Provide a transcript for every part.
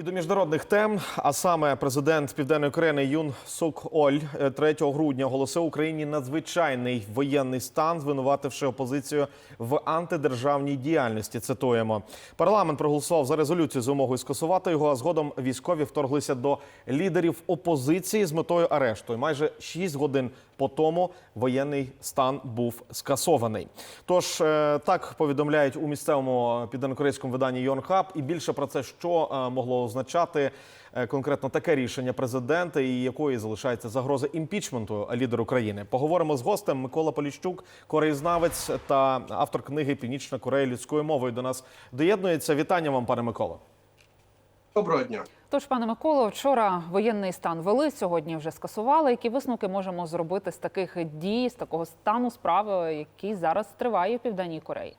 І до міжнародних тем, а саме президент Південної Кореї Юн Сук Оль е, 3 грудня оголосив Україні надзвичайний воєнний стан, звинувативши опозицію в антидержавній діяльності. Цитуємо, парламент проголосував за резолюцію з вимогою скасувати його. А згодом військові вторглися до лідерів опозиції з метою арешту. І майже 6 годин по тому воєнний стан був скасований. Тож е, так повідомляють у місцевому південнокорейському виданні Йонхаб. І більше про це, що е, могло означати е, конкретно таке рішення президента, і якої залишається загроза імпічменту лідеру країни. Поговоримо з гостем Микола Поліщук, кореєзнавець та автор книги Північна Корея людською мовою. До нас доєднується. Вітання вам, пане Миколо. Доброго дня. Тож, пане Миколо, вчора воєнний стан вели, сьогодні вже скасували. Які висновки можемо зробити з таких дій, з такого стану справи, який зараз триває в Південній Кореї?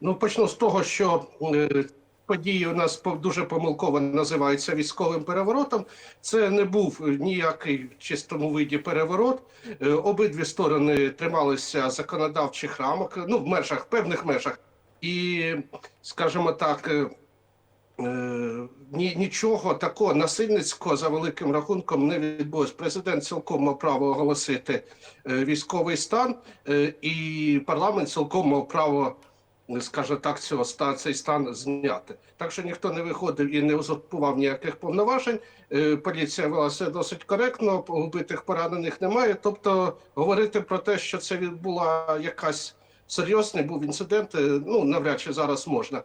Ну почну з того, що е, події у нас дуже помилково називаються військовим переворотом. Це не був ніякий в чистому виді переворот. Е, обидві сторони трималися законодавчих рамок, ну в межах певних межах, і скажімо так. е, Е, ні, нічого такого насильницького за великим рахунком не відбулось. Президент цілком мав право оголосити військовий стан, і парламент цілком мав право, скажімо так, цього ста цей стан зняти. Так що ніхто не виходив і не узурпував ніяких повноважень. Е, Поліція вела все досить коректно, убитих поранених немає. Тобто говорити про те, що це була якась серйозний був інцидент, е, ну навряд чи зараз можна.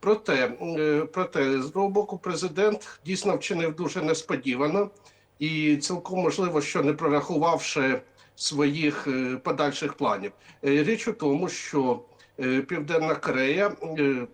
Проте, е, проте, з другого боку, президент дійсно вчинив дуже несподівано і цілком можливо, що не прорахувавши своїх подальших планів. Річ у тому, що Південна Корея. е,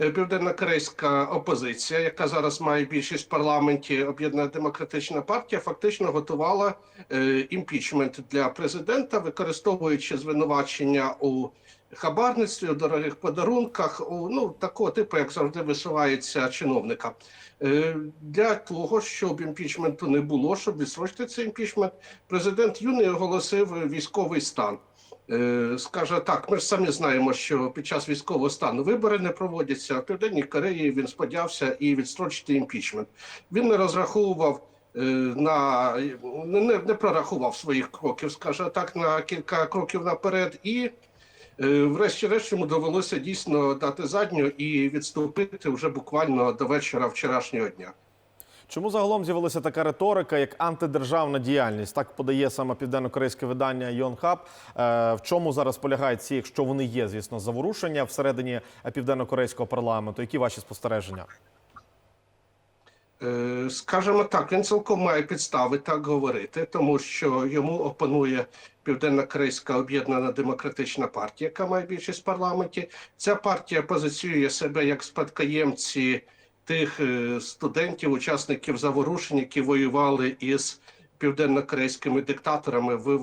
е, Південно-корейська опозиція, яка зараз має більшість в парламенті, об'єднана демократична партія, фактично готувала е, імпічмент для президента, використовуючи звинувачення у хабарництві, у дорогих подарунках, у ну такого типу, як завжди висувається чиновника. Е, для того, щоб імпічменту не було, щоб відсрочити цей імпічмент, президент Юний оголосив військовий стан. Е, Скаже так, ми ж самі знаємо, що під час військового стану вибори не проводяться. В Південній Кореї він сподівався і відстрочити імпічмент. Він не розраховував е, на не не прорахував своїх кроків, скаже так, на кілька кроків наперед, і е, врешті-решт йому довелося дійсно дати задню і відступити вже буквально до вечора вчорашнього дня. Чому загалом з'явилася така риторика, як антидержавна діяльність? Так подає саме південно-корейське видання Йонхаб. Е, в чому зараз полягають ці, якщо вони є, звісно, заворушення всередині південно-корейського парламенту? Які ваші спостереження? Е, Скажімо так, він цілком має підстави так говорити, тому що йому опонує Південно-Корейська об'єднана демократична партія, яка має більшість в парламенті. Ця партія позиціює себе як спадкоємці тих е, студентів, учасників заворушень, які воювали із південно-корейськими диктаторами в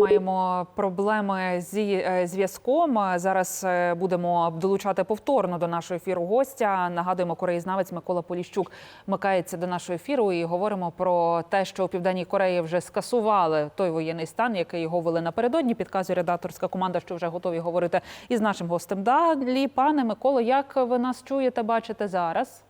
Маємо проблеми зі е, зв'язком. Зараз е, будемо долучати повторно до нашого ефіру гостя. Нагадуємо, кореєзнавець Микола Поліщук вмикається до нашого ефіру і говоримо про те, що у південній Кореї вже скасували той воєнний стан, який його вели напередодні. Підказує редакторська команда, що вже готові говорити із нашим гостем. Далі, пане Миколо, як ви нас чуєте, бачите зараз?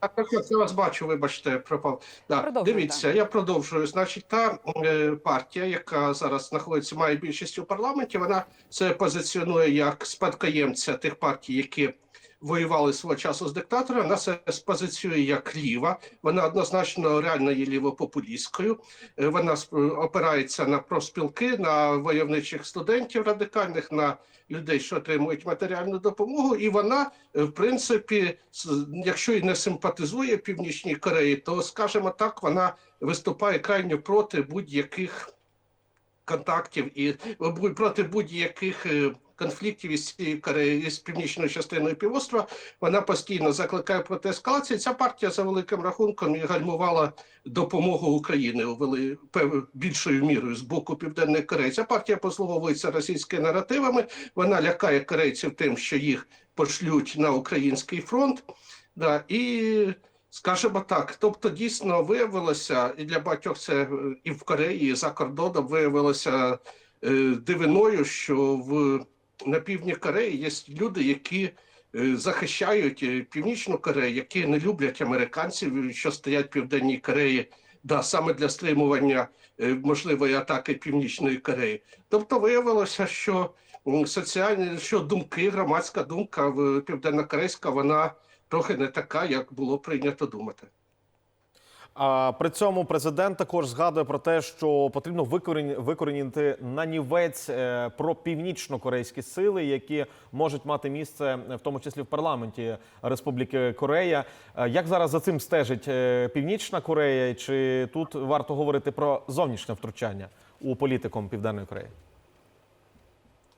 Так, так, так, я вас бачу, вибачте, пропав. Да. Дивіться, Дивіться, я продовжую. Значить, та е, партія, яка зараз знаходиться, має більшість у парламенті, вона це позиціонує як спадкоємця тих партій, які воювали свого часу з диктатором. Вона це позиціює як ліва. Вона однозначно реально є лівопопулістською. Е, Вона опирається на профспілки, на войовничих студентів радикальних, на людей, що отримують матеріальну допомогу, і вона, е, в принципі, якщо і не симпатизує Північній Кореї, то скажімо так, вона виступає крайньо проти будь-яких контактів і проти будь-яких е, конфліктів із із північною частиною півострова. Вона постійно закликає проти ескалації. Ця партія за великим рахунком і гальмувала допомогу Україні у вели більшою мірою з боку південної Кореї. Ця партія послуговується російськими наративами. Вона лякає корейців тим, що їх пошлють на український фронт. Да, і скажімо так, тобто дійсно виявилося, і для багатьох це е, і в Кореї, і за кордоном виявилося е, дивиною, що в на півдні Кореї є люди, які е, захищають е, Північну Корею, які не люблять американців, що стоять в Південній Кореї, да, саме для стримування е, можливої атаки Північної Кореї. Тобто виявилося, що соціальні що думки, громадська думка в південнокорейська, вона трохи не така, як було прийнято думати. При цьому президент також згадує про те, що потрібно викорінити нанівець е, про північно-корейські сили, які можуть мати місце, е, в тому числі в парламенті Республіки Корея. Е, Як зараз за цим стежить Північна Корея? Чи тут варто говорити про зовнішнє втручання у політикум Південної Кореї?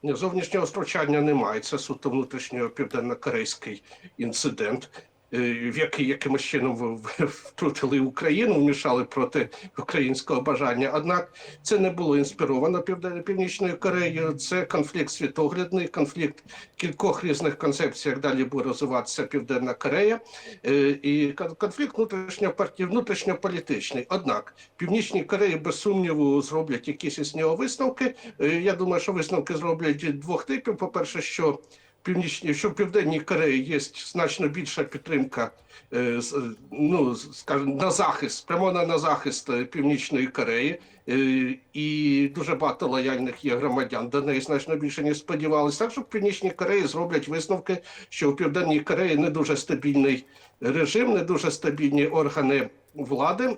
Зовнішнього втручання немає. Це суто внутрішньо південнокорейський інцидент, в який якимось чином втрутили Україну, вмішали проти українського бажання. Однак це не було інспіровано Північною Кореєю. Це конфлікт світоглядний, конфлікт кількох різних концепцій, як далі буде розвиватися Південна Корея, Е, і конфлікт внутрішньопарті- внутрішньополітичний. Однак Північній Кореї без сумніву зроблять якісь із нього висновки. Е, Я думаю, що висновки зроблять двох типів. По-перше, що в північній, що в південній Кореї є значно більша підтримка, е, ну скажімо, на захист, спрямована на захист е, північної Кореї, е, і дуже багато лояльних є громадян до неї значно більше ніж сподівалися. Так що в північній Кореї зроблять висновки, що в південній Кореї не дуже стабільний режим, не дуже стабільні органи влади.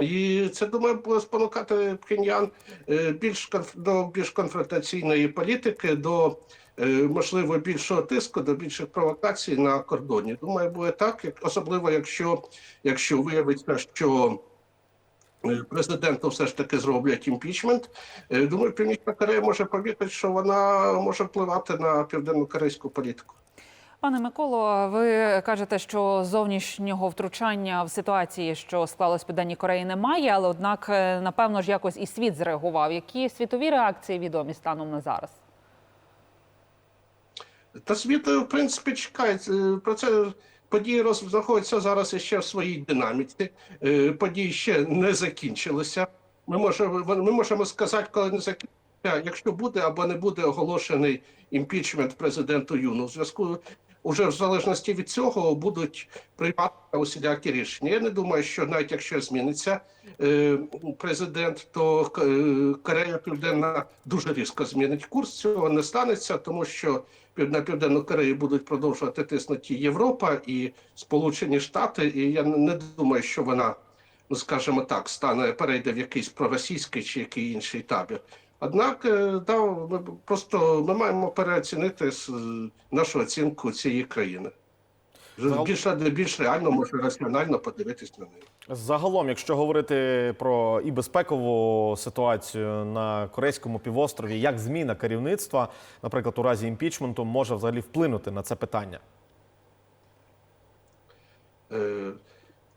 І це думаю буде спонукати Пхеньян е, більш до більш конфронтаційної політики, до е, можливо більшого тиску, до більших провокацій на кордоні. Думаю, буде так, особливо якщо, якщо виявиться, що е, президенту все ж таки зроблять імпічмент. Е, Думаю, Північна Корея може повірити, що вона може впливати на південно-корейську політику. Пане Миколо, ви кажете, що зовнішнього втручання в ситуації, що склалось в Південній Кореї, немає, але однак, е, напевно ж, якось і світ зреагував. Які світові реакції відомі станом на зараз? Та світ, в принципі, чекає. Е, Про це події знаходяться зараз ще в своїй динаміці. Е, Події ще не закінчилися. Ми можемо, ми можемо сказати, коли не закінчиться, якщо буде або не буде оголошений імпічмент президенту Юну. В зв'язку уже в залежності від цього будуть приймати усілякі рішення. Я не думаю, що навіть якщо зміниться е, президент, то е, Корея Південна дуже різко змінить курс. Цього не станеться, тому що на південну Корею будуть продовжувати тиснути Європа і Сполучені Штати. І я не- думаю, що вона, ну скажімо так, стане перейде в якийсь проросійський чи який інший табір. Однак, е, да, ми просто ми маємо переоцінити нашу оцінку цієї країни. Більш, більш реально, може раціонально подивитись на неї. Загалом, якщо говорити про і безпекову ситуацію на корейському півострові, як зміна керівництва, наприклад, у разі імпічменту, може взагалі вплинути на це питання? Е,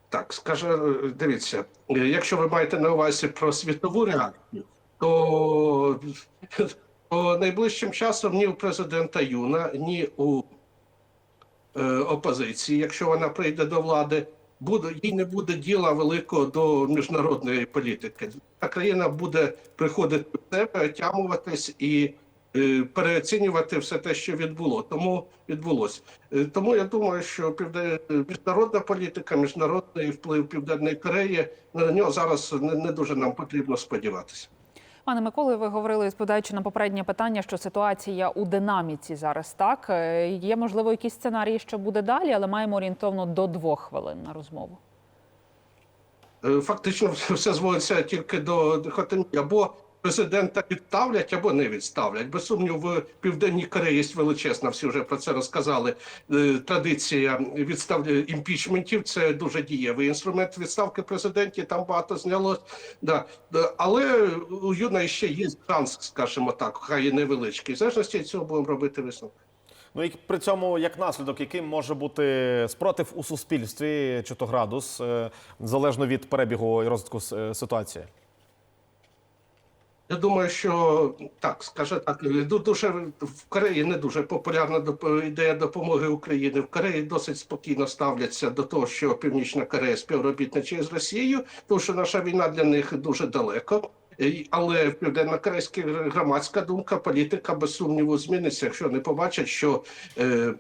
Так, скаже, е, дивіться, е, якщо ви маєте на увазі про світову реакцію, то, то найближчим часом ні у президента Юна, ні у е, опозиції, якщо вона прийде до влади, буде їй не буде діла великого до міжнародної політики. Та країна буде приходити в себе, отямуватись і е, переоцінювати все те, що відбуло. Тому відбулось. Е, Тому я думаю, що півде... міжнародна політика, міжнародний вплив Південної Кореї на нього зараз не, не дуже нам потрібно сподіватися. Пане Миколи, ви говорили, відповідаючи на попереднє питання, що ситуація у динаміці зараз так. Е, Є можливо якісь сценарії, що буде далі, але маємо орієнтовно до двох хвилин на розмову. Е, Фактично все зводиться тільки до дихотомії. Або президента відставлять, або не відставлять. Без сумніву, в Південній Кореї є величезна, всі вже про це розказали. е, Традиція відставлення імпічментів це дуже дієвий інструмент відставки президентів. Там багато знялось. Да. Да. Але у Юна ще є шанс, скажімо так, хай і невеличкий. В залежності від цього будемо робити висновки. Ну і при цьому як наслідок, яким може бути спротив у суспільстві, чи то градус, е, залежно від перебігу і розвитку е, ситуації. Я думаю, що так, скаже так, ду- дуже в Кореї не дуже популярна ідея допомоги Україні. В Кореї досить спокійно ставляться до того, що Північна Корея співробітничає з Росією, тому що наша війна для них дуже далеко. Але в південнокорейській громадська думка, політика без сумніву зміниться, якщо не побачать, що, е,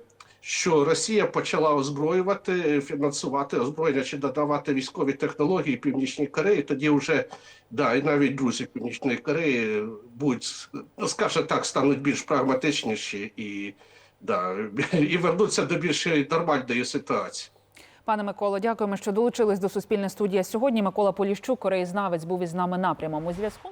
що Росія почала озброювати, фінансувати озброєння чи додавати військові технології Північній Кореї, тоді вже да, і навіть друзі Північної Кореї будуть, ну, скажімо так, стануть більш прагматичніші і, да, і вернуться до більш нормальної ситуації. Пане Миколо, дякуємо, що долучились до Суспільне студія сьогодні. Микола Поліщук, кореєзнавець, був із нами на прямому зв'язку.